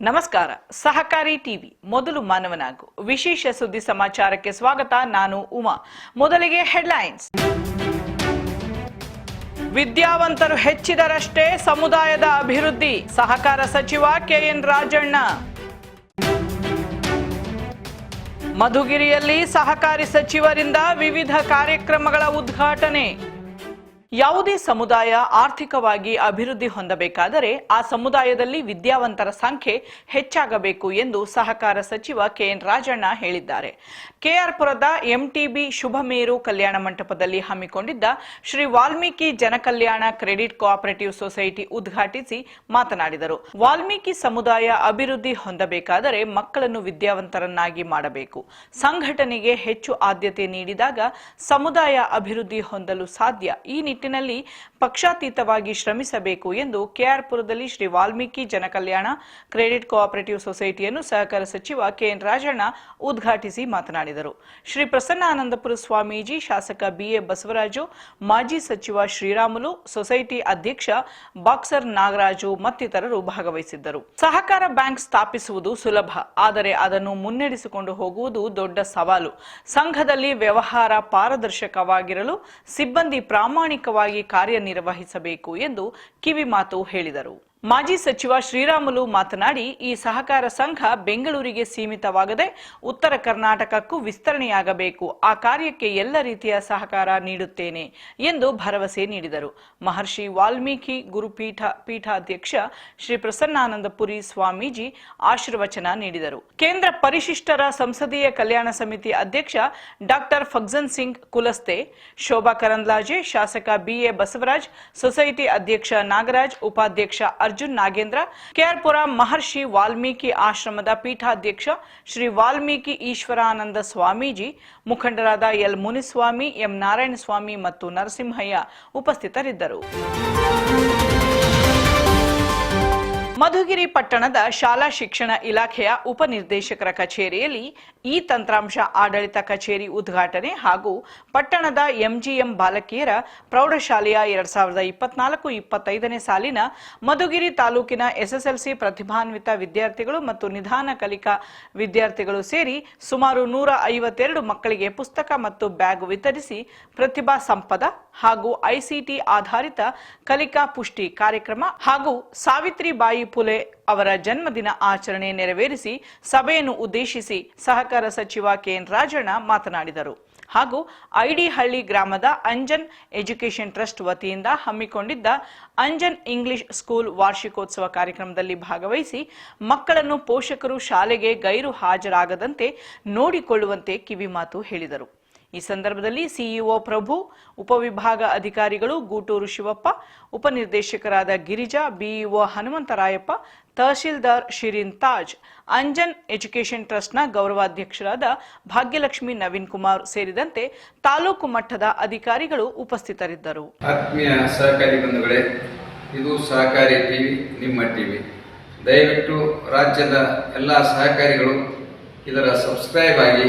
ನಮಸ್ಕಾರ. ಸಹಕಾರಿ ಟಿವಿ, ಮೊದಲು ಮಾನವನಾಗು. ವಿಶೇಷ ಸುದ್ದಿ ಸಮಾಚಾರಕ್ಕೆ ಸ್ವಾಗತ, ನಾನು ಉಮಾ. ಮೊದಲಿಗೆ ಹೆಡ್ಲೈನ್ಸ್. ವಿದ್ಯಾವಂತರು ಹೆಚ್ಚಿದರಷ್ಟೇ ಸಮುದಾಯದ ಅಭಿವೃದ್ಧಿ. ಸಹಕಾರ ಸಚಿವ ಕೆಎನ್ ರಾಜಣ್ಣ. ಮಧುಗಿರಿಯಲ್ಲಿ ಸಹಕಾರಿ ಸಚಿವರಿಂದ ವಿವಿಧ ಕಾರ್ಯಕ್ರಮಗಳ ಉದ್ಘಾಟನೆ. ಯಾವುದೇ ಸಮುದಾಯ ಆರ್ಥಿಕವಾಗಿ ಅಭಿವೃದ್ಧಿ ಹೊಂದಬೇಕಾದರೆ ಆ ಸಮುದಾಯದಲ್ಲಿ ವಿದ್ಯಾವಂತರ ಸಂಖ್ಯೆ ಹೆಚ್ಚಾಗಬೇಕು ಎಂದು ಸಹಕಾರ ಸಚಿವ ಕೆಎನ್ ರಾಜಣ್ಣ ಹೇಳಿದ್ದಾರೆ. ಕೆಆರ್ಪುರದ ಎಂಟಿಬಿ ಶುಭಮೇರು ಕಲ್ಯಾಣ ಮಂಟಪದಲ್ಲಿ ಹಮ್ಮಿಕೊಂಡಿದ್ದ Shri Valmiki Janakalyana credit cooperative society ಉದ್ಘಾಟಿಸಿ ಮಾತನಾಡಿದರು. ವಾಲ್ಮೀಕಿ ಸಮುದಾಯ ಅಭಿವೃದ್ಧಿ ಹೊಂದಬೇಕಾದರೆ ಮಕ್ಕಳನ್ನು ವಿದ್ಯಾವಂತರನ್ನಾಗಿ ಮಾಡಬೇಕು. ಸಂಘಟನೆಗೆ ಹೆಚ್ಚು ಆದ್ಯತೆ ನೀಡಿದಾಗ ಸಮುದಾಯ ಅಭಿವೃದ್ಧಿ ಹೊಂದಲು ಸಾಧ್ಯ. ಈ ನಿಟ್ಟಿನಲ್ಲಿ ಪಕ್ಷಾತೀತವಾಗಿ ಶ್ರಮಿಸಬೇಕು ಎಂದು ಕೆಆರ್ಪುರದಲ್ಲಿ ಶ್ರೀ ವಾಲ್ಮೀಕಿ ಜನಕಲ್ಯಾಣ ಕ್ರೆಡಿಟ್ ಕೋಆಪರೇಟಿವ್ ಸೊಸೈಟಿಯನ್ನು ಸಹಕಾರ ಸಚಿವ ಕೆಎನ್ ರಾಜಣ್ಣ ಉದ್ಘಾಟಿಸಿ ಮಾತನಾಡಿದರು. ಶ್ರೀ ಪ್ರಸನ್ನಾನಂದಪುರ ಸ್ವಾಮೀಜಿ, ಶಾಸಕ ಬಿಎ ಬಸವರಾಜು, ಮಾಜಿ ಸಚಿವ ಶ್ರೀರಾಮುಲು, ಸೊಸೈಟಿ ಅಧ್ಯಕ್ಷ ಬಾಕ್ಸರ್ ನಾಗರಾಜು ಮತ್ತಿತರರು ಭಾಗವಹಿಸಿದ್ದರು. ಸಹಕಾರ ಬ್ಯಾಂಕ್ ಸ್ಥಾಪಿಸುವುದು ಸುಲಭ, ಆದರೆ ಅದನ್ನು ಮುನ್ನಡೆಸಿಕೊಂಡು ಹೋಗುವುದು ದೊಡ್ಡ ಸವಾಲು. ಸಂಘದಲ್ಲಿ ವ್ಯವಹಾರ ಪಾರದರ್ಶಕವಾಗಿರಲು ಸಿಬ್ಬಂದಿ ಪ್ರಾಮಾಣಿಕವಾಗಿ ಕಾರ್ಯನಿರ್ವಹಿಸಬೇಕು ಎಂದು ಕಿವಿಮಾತು ಹೇಳಿದರು. ಮಾಜಿ ಸಚಿವ ಶ್ರೀರಾಮುಲು ಮಾತನಾಡಿ, ಈ ಸಹಕಾರ ಸಂಘ ಬೆಂಗಳೂರಿಗೆ ಸೀಮಿತವಾಗದೆ ಉತ್ತರ ಕರ್ನಾಟಕಕ್ಕೂ ವಿಸ್ತರಣೆಯಾಗಬೇಕು. ಆ ಕಾರ್ಯಕ್ಕೆ ಎಲ್ಲ ರೀತಿಯ ಸಹಕಾರ ನೀಡುತ್ತೇನೆ ಎಂದು ಭರವಸೆ ನೀಡಿದರು. ಮಹರ್ಷಿ ವಾಲ್ಮೀಕಿ ಗುರುಪೀಠ ಪೀಠಾಧ್ಯಕ್ಷ ಶ್ರೀ ಪ್ರಸನ್ನಾನಂದಪುರಿ ಸ್ವಾಮೀಜಿ ಆಶೀರ್ವಚನ ನೀಡಿದರು. ಕೇಂದ್ರ ಪರಿಶಿಷ್ಟರ ಸಂಸದೀಯ ಕಲ್ಯಾಣ ಸಮಿತಿ ಅಧ್ಯಕ್ಷ ಡಾಕ್ಟರ್ ಫಗ್ಜನ್ ಸಿಂಗ್ ಕುಲಸ್ತೆ, ಶೋಭಾ ಕರಂದ್ಲಾಜೆ, ಶಾಸಕ ಬಿಎ ಬಸವರಾಜ್, ಸೊಸೈಟಿ ಅಧ್ಯಕ್ಷ ನಾಗರಾಜ್, ಉಪಾಧ್ಯಕ್ಷ ಅರ್ಜುನ್ ನಾಗೇಂದ್ರ, ಕೆಆರ್ಪುರ ಮಹರ್ಷಿ ವಾಲ್ಮೀಕಿ ಆಶ್ರಮದ ಪೀಠಾಧ್ಯಕ್ಷ ಶ್ರೀ ವಾಲ್ಮೀಕಿ ಈಶ್ವರಾನಂದ ಸ್ವಾಮೀಜಿ, ಮುಖಂಡರಾದ ಎಲ್ ಮುನಿಸ್ವಾಮಿ, ಎಂ ನಾರಾಯಣಸ್ವಾಮಿ ಮತ್ತು ನರಸಿಂಹಯ್ಯ ಉಪಸ್ಥಿತರಿದ್ದರು. ಮಧುಗಿರಿ ಪಟ್ಟಣದ ಶಾಲಾ ಶಿಕ್ಷಣ ಇಲಾಖೆಯ ಉಪನಿರ್ದೇಶಕರ ಕಚೇರಿಯಲ್ಲಿ ಈ ತಂತ್ರಾಂಶ ಆಡಳಿತ ಕಚೇರಿ ಉದ್ಘಾಟನೆ ಹಾಗೂ ಪಟ್ಟಣದ ಎಂಜಿಎಂ ಬಾಲಕಿಯರ ಪ್ರೌಢಶಾಲೆಯ ಎರಡ್ ಸಾವಿರದ ಇಪ್ಪತ್ನಾಲ್ಕು ಇಪ್ಪತ್ತೈದನೇ ಸಾಲಿನ ಮಧುಗಿರಿ ತಾಲೂಕಿನ ಎಸ್ಎಸ್ಎಲ್ಸಿ ಪ್ರತಿಭಾನ್ವಿತ ವಿದ್ಯಾರ್ಥಿಗಳು ಮತ್ತು ನಿಧಾನ ಕಲಿಕಾ ವಿದ್ಯಾರ್ಥಿಗಳು ಸೇರಿ ಸುಮಾರು ನೂರ ಐವತ್ತೆರಡು ಮಕ್ಕಳಿಗೆ ಪುಸ್ತಕ ಮತ್ತು ಬ್ಯಾಗ್ ವಿತರಿಸಿ ಪ್ರತಿಭಾ ಸಂಪದ ಹಾಗೂ ಐಸಿಟಿ ಆಧಾರಿತ ಕಲಿಕಾ ಪುಷ್ಟಿ ಕಾರ್ಯಕ್ರಮ ಹಾಗೂ ಸಾವಿತ್ರಿಬಾಯಿ ಫುಲೆ ಅವರ ಜನ್ಮದಿನ ಆಚರಣೆ ನೆರವೇರಿಸಿ ಸಭೆಯನ್ನು ಉದ್ದೇಶಿಸಿ ಸಹಕಾರ ಸಚಿವ ಕೆಎನ್ ರಾಜಣ್ಣ ಮಾತನಾಡಿದರು. ಹಾಗೂ ಐಡಿಹಳ್ಳಿ ಗ್ರಾಮದ ಅಂಜನ್ ಎಜುಕೇಷನ್ ಟ್ರಸ್ಟ್ ವತಿಯಿಂದ ಹಮ್ಮಿಕೊಂಡಿದ್ದ ಅಂಜನ್ ಇಂಗ್ಲಿಷ್ ಸ್ಕೂಲ್ ವಾರ್ಷಿಕೋತ್ಸವ ಕಾರ್ಯಕ್ರಮದಲ್ಲಿ ಭಾಗವಹಿಸಿ ಮಕ್ಕಳನ್ನು ಪೋಷಕರು ಶಾಲೆಗೆ ಗೈರು ಹಾಜರಾಗದಂತೆ ನೋಡಿಕೊಳ್ಳುವಂತೆ ಕಿವಿಮಾತು ಹೇಳಿದರು. ಈ ಸಂದರ್ಭದಲ್ಲಿ ಸಿಇಒ ಪ್ರಭು, ಉಪವಿಭಾಗ ಅಧಿಕಾರಿಗಳು ಗೂಟೂರು ಶಿವಪ್ಪ, ಉಪನಿರ್ದೇಶಕರಾದ ಗಿರಿಜಾ, ಬಿಇಒ ಹನುಮಂತರಾಯಪ್ಪ, ತಹಶೀಲ್ದಾರ್ ಶಿರೀನ್ ತಾಜ್, ಅಂಜನ್ ಎಜುಕೇಷನ್ ಟ್ರಸ್ಟ್ನ ಗೌರವಾಧ್ಯಕ್ಷರಾದ ಭಾಗ್ಯಲಕ್ಷ್ಮಿ ನವೀನ್ ಕುಮಾರ್ ಸೇರಿದಂತೆ ತಾಲೂಕು ಮಟ್ಟದ ಅಧಿಕಾರಿಗಳು ಉಪಸ್ಥಿತರಿದ್ದರು. ಆತ್ಮೀಯ ಸಹಕಾರಿ ಬಂಧುಗಳೇ, ಇದು ಸಹಕಾರಿ ಟಿವಿ, ನಿಮ್ಮ ಟಿವಿ. ದಯವಿಟ್ಟು ರಾಜ್ಯದ ಎಲ್ಲ ಸಹಕಾರಿಗಳು ಇದರ ಸಬ್ಸ್ಕ್ರೈಬ್ ಆಗಿ